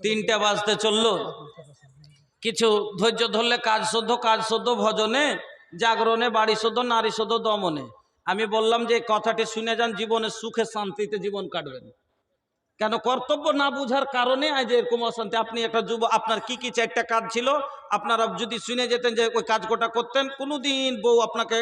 তিনটা বাজতে চলল। কিছু ধৈর্য ধরলে কাজ শুদ্ধ কাজ শুদ্ধ ভজনে, জাগরণে, বাড়ি শুদ্ধ নারী শুদ্ধ দমনে। আমি বললাম যে কথাটি শুনে যান, জীবনে সুখে শান্তিতে জীবন কাটবেন। কেন? কর্তব্য না বুঝার কারণে আজ এরকম অশান্তি। আপনি একটা যুব, আপনার কি কি চারটা কাজ ছিল? আপনারা যদি শুনে যেতেন যে, ওই কাজ গোটা করতেন, কোনোদিন বউ আপনাকে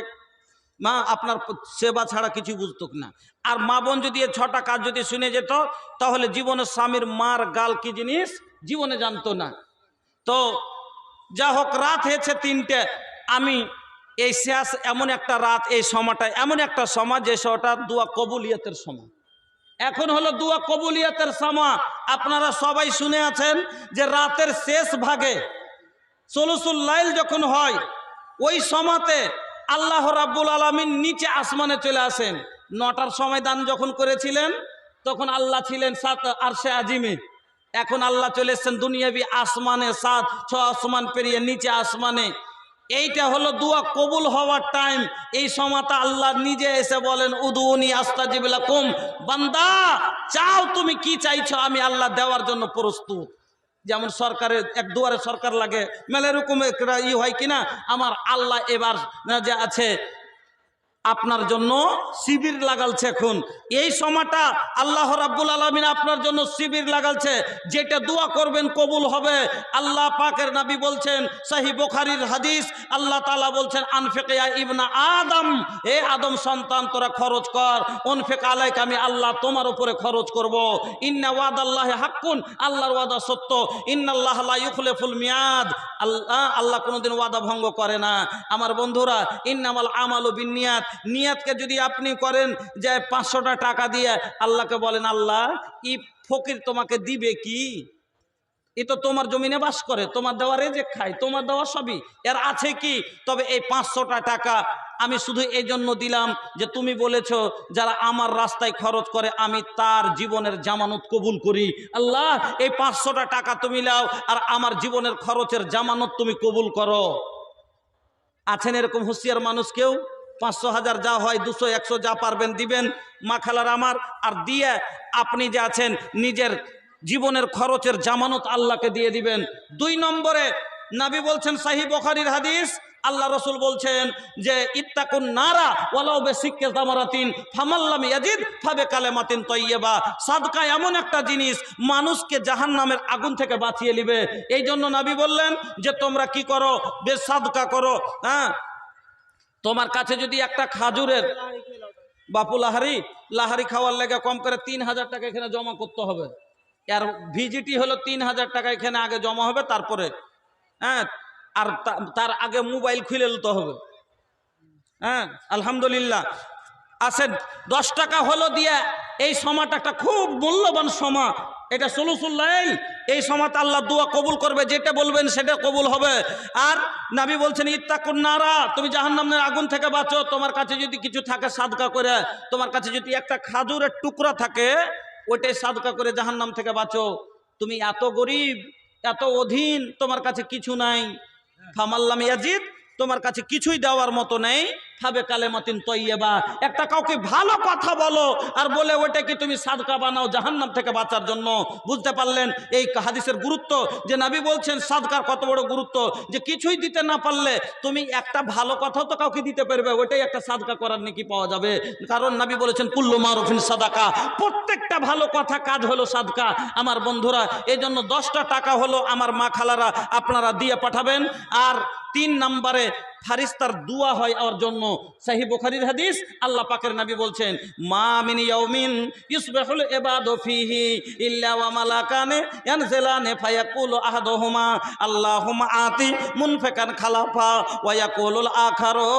মা, আপনার সেবা ছাড়া কিছু বুঝতো না। আর মা বোন যদি এই ছটা কাজ যদি শুনে যেত, তাহলে জীবনে স্বামীর মার গাল কি জিনিস জীবনে জানতো না। তো যা হোক, রাত হয়েছে তিনটে, আমি এই শেষ এমন একটা রাত, এই সময়টা এমন একটা সময় যে সময়টা দুয়া কবুলিয়তের সময়। এখন হলো দুয়া কবুলিয়তের সময়। আপনারা সবাই শুনে আছেন যে রাতের শেষ ভাগে সলুসুল লাইল যখন হয়, ওই সময়তে আল্লাহ রাব্বুল আলমিন নিচে আসমানে চলে আসেন। নটার সময় দান যখন করেছিলেন, তখন আল্লাহ ছিলেন সাত আরশে আজিমে। এখন আল্লাহ চলে এসছেন দুনিয়াবি আসমানে সাত, ছ আসমান পেরিয়ে নিচে আসমানে। এইটা হলো দুয়া কবুল হওয়ার টাইম। এই সময়টা আল্লাহ নিজে এসে বলেন, উদুনি আস্তাজিবিলা কুম বান্দা, চাও তুমি কি চাইছো, আমি আল্লাহ দেওয়ার জন্য প্রস্তুত। যেমন সরকারের এক দুয়ারে সরকার লাগে মেলেরকম একটা ই হয় কিনা? আমার আল্লাহ এবার যে আছে আপনার জন্য শিবির লাগালছে এখন। এই সময়টা আল্লাহ রাব্বুল আলমিন আপনার জন্য শিবির লাগালছে, যেটা দোয়া করবেন কবুল হবে। আল্লাহ পাকের নাবি বলছেন সাহি বোখারির হাদিস, আল্লাহ তালা বলছেন আনফেকেয়া ইবনা আদম এ আদম সন্তান, তোরা খরচ কর। অনফেক আলাইক, আমি আল্লাহ তোমার উপরে খরচ করব। ইন্না ওয়াদ আল্লাহ হাক্কুন, আল্লাহর ওয়াদা সত্য। ইন্নাল্লাহ লা ইউখলিফুল মিয়াদ। আল্লাহ আল্লাহ কোনোদিন ওয়াদা ভঙ্গ করে না। আমার বন্ধুরা, ইন্নামাল আমালু বিনিয়াত নিয়াতকে যদি আপনি করেন যে পাঁচশোটা টাকা দিয়ে আল্লাহকে বলেন, আল্লাহ, ই ফকির তোমাকে দিবে কি? এ তো তোমার জমিনে বাস করে, তোমার দেওয়া রেজে খায়, তোমার দেওয়া সবই, এর আছে কি? তবে এই পাঁচশোটা টাকা আমি শুধু এই জন্য দিলাম যে তুমি বলেছ, যারা আমার রাস্তায় খরচ করে, আমি তার জীবনের জামানত কবুল করি। আল্লাহ, এই পাঁচশোটা টাকা তুমি লাও আর আমার জীবনের খরচের জামানত তুমি কবুল করো। আছেন এরকম হুঁশিয়ার মানুষ কেউ? পাঁচশো হাজার যা হয়, দুশো, একশো যা পারবেন দিবেন। মা খালার আমার, আর দিয়ে আপনি যে আছেন, নিজের জীবনের খরচের জামানত আল্লাহকে দিয়ে দিবেন। দুই নম্বরে নাবি বলছেন সাহি বখারির হাদিস, আল্লাহ রসুল বলছেন যে, ইত্তাকুন নারা ওয়ালাও বে সিক্কে তামারাতিন ফামাল্লাম ইয়াজিদ, ফাবে কালেমাতিন তৈয়বা। সাদকা এমন একটা জিনিস, মানুষকে জাহান্নামের আগুন থেকে বাঁচিয়ে নিবে। এই জন্য নাবি বললেন যে, তোমরা কি করো? বেশ সাদকা করো হ্যাঁ? তোমার কাছে যদি একটা খাজুরের বাপু লাহারি লাহারি খাওয়ার লেগে কম করে তিন হাজার টাকা এখানে জমা করতে হবে। আর ভিজিটি হলো তিন হাজার টাকা এখানে আগে জমা হবে, তারপরে হ্যাঁ আর তার আগে মোবাইল খুলে নিতে হবে। হ্যাঁ আলহামদুলিল্লাহ। আসেন, দশ টাকা হলো দিয়ে এই সময়টা একটা খুব মূল্যবান সময়। এটা সলুসুল্লাহ এই সময় আল্লাহ দোয়া কবুল করবে, যেটা বলবেন সেটা কবুল হবে। আর নাবি বলছেন, ইত্তাকুন নারা, তুমি জাহান্নামের আগুন থেকে বাঁচো। তোমার কাছে যদি কিছু থাকে, সাদকা করে, তোমার কাছে যদি একটা খাজুরের টুকরা থাকে, ওইটাই সাদকা করে জাহান্নাম থেকে বাঁচো। তুমি এত গরিব, এত অধীন, তোমার কাছে কিছু নাই। ফামাল্লাম ইয়াজিদ, তোমার কাছে কিছুই দেওয়ার মতো নেই। খাবে কালেমাতিন তৈয়বা। একটা কাউকে ভালো কথা বলো আর বলে ওইটাকে তুমি সাদকা বানাও জাহান্নাম থেকে বাঁচার জন্য? বুঝতে পারলেন? এই হাদিসের গুরুত্ব যে নাবি বলছেন সাদকার কত বড় গুরুত্ব যে কিছুই দিতে না পারলে তুমি একটা ভালো কথাও তো কাউকে দিতে পারবে ওটাই একটা সাদকা করার নাকি পাওয়া যাবে। কারণ নাবি বলেছেন পুল্লু মারুফিন সাদাকা। প্রত্যেকটা ভালো কথা কাজ হলো সাদকা। আমার বন্ধুরা এই জন্য দশটা টাকা হলো আমার মা খালারা আপনারা দিয়ে পাঠাবেন। আর তিন নম্বরে ফারিস্তার দুয়া হয় ওর জন্য সাহি বুখারীর হাদিস আল্লাহ পাকের নবী বলছেন, মা মিন ইয়াউমিন ইসবাহুল ইবাদু ফিহি ইল্লা ওয়া মালাকানে ইয়ানজিলানে ফায়াকুলু আহাদুহুমা, আল্লাহুম্মা আতি মুনফিকান খালাফা ওয়া ইয়াকুলুল আখারু,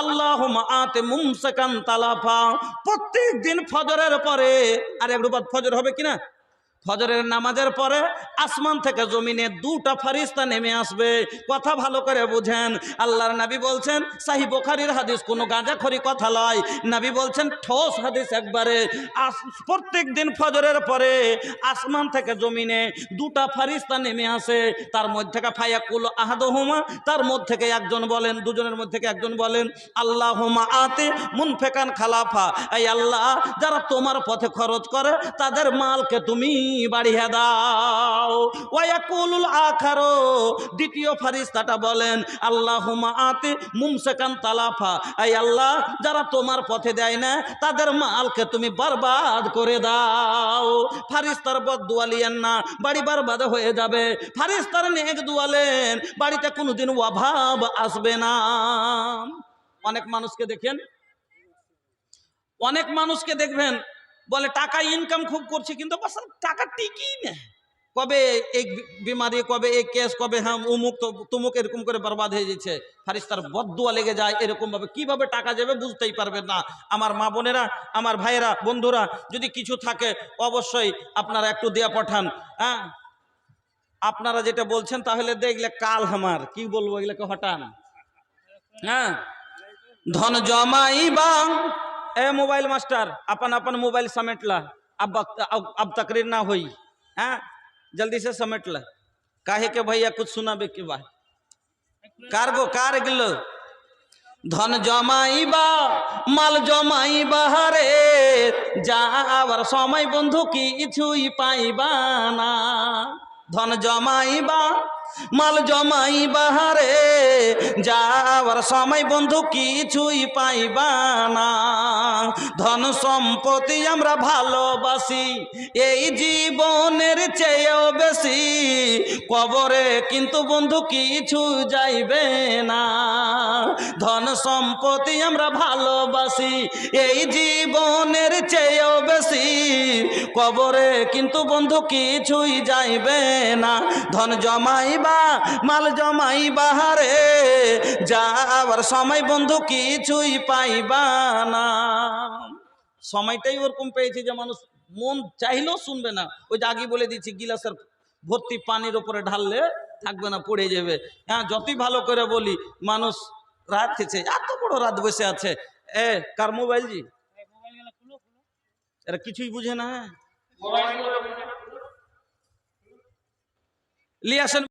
আল্লাহুম্মা আতি মুমসিকান তালাফা। প্রত্যেক দিন ফজরের পরে, আর একটু বাদ ফজর হবে কিনা? ফজরের নামাজের পরে আসমান থেকে জমিনে দুটা ফারিস্তা নেমে আসবে। কথা ভালো করে বুঝেন। আল্লাহর নবী বলছেন সাহি বোখারির হাদিস কোনো গাঁজাখড়ি কথা লয়। নবী বলছেন, ঠোস হাদিস একবারে। প্রত্যেক দিন ফজরের পরে আসমান থেকে জমিনে দুটা ফারিস্তা নেমে আসে। তার মধ্যে থেকে ফায়াকুল আহাদহুমা, তার মধ্যে থেকে একজন বলেন, দুজনের মধ্যে থেকে একজন বলেন আল্লাহুমা আতে মুনফেকান খালাফা। এই আল্লাহ, যারা তোমার পথে খরচ করে, তাদের মালকে তুমি বাড়িয়ে দাও। ওয়াকুলুল আখারো। দ্বিতীয় ফারিস্তাটা বলেন আল্লাহুমা আতে মুমসেকান তালাফা। এই আল্লাহ, যারা তোমার পথে দেয় না, তাদের মালকে তুমি বরবাদ করে দাও। ফারিস্তার বদ দুয়ালিয়েন না, বাড়ি বরবাদ হয়ে যাবে। ফারিস্তার নেক দুয়ালেন, বাড়িতে কোনোদিন অভাব আসবে না। অনেক মানুষকে দেখেন? অনেক মানুষকে দেখবেন বলে, টাকা ইনকাম খুব করছে, কিন্তু টাকা টিকি না। কবে এক বিমারি, কবে এক কেস, কবে হ্যাঁ উমুক তো, তুমুক এরকম করে বরবাদ হয়ে যাচ্ছে। ফারিস্তার বদুয়া লেগে যায় এরকমভাবে। কীভাবে টাকা যাবে বুঝতেই পারবে না। আমার মা বোনেরা, আমার ভাইয়েরা, বন্ধুরা, যদি কিছু থাকে, অবশ্যই আপনারা একটু দেয়া পাঠান হ্যাঁ? আপনারা যেটা বলছেন, তাহলে দেখলে কাল আমার। কি বলব, এগুলোকে হঠান হ্যাঁ? ধন জমাইবা ए मोबाइल मास्टर अपन अपन मोबाइल समेट ला अब वक्त- अब अब तकरीर ना हुई हाँ जल्दी से समेट ला काहे के भैया कुछ सुनाबे के बा कार्गो कार गिलो ধন জমাইবা মাল জমাইবা রে যা আবার সময় বন্ধু কিছুই পাইবা না ধন জমাইবা মাল জমাই বাহারে, যাওয়ার সময় বন্ধু কিছুই পাইবা না। ধন সম্পত্তি আমরা ভালোবাসি, এই জীবনের চেয়েও বেশি। কবরে কিন্তু বন্ধু কিছু যাইবে না। ধন সম্পত্তি আমরা ভালোবাসি, এই জীবনের চেয়েও বেশি। কবরে কিন্তু বন্ধু কিছুই যাইবে না, ধন জমাইবা, মাল জমাইবা রে যাওয়ার সময় বন্ধু কিছুই পাইবা না। সময়টাই ওরকম পেয়েছে যে মানুষ মন চাইলেও শুনবে না। ওই যে আগে বলে দিচ্ছি গিলাসের ভর্তি পানির ওপরে ঢাললে থাকবে না, পড়ে যাবে। হ্যাঁ যতই ভালো করে বলি, মানুষ রাত খেছে এত বড় রাত বসে আছে এ কার মোবাইল জি এরা কিছুই বুঝে না লিয়াসেন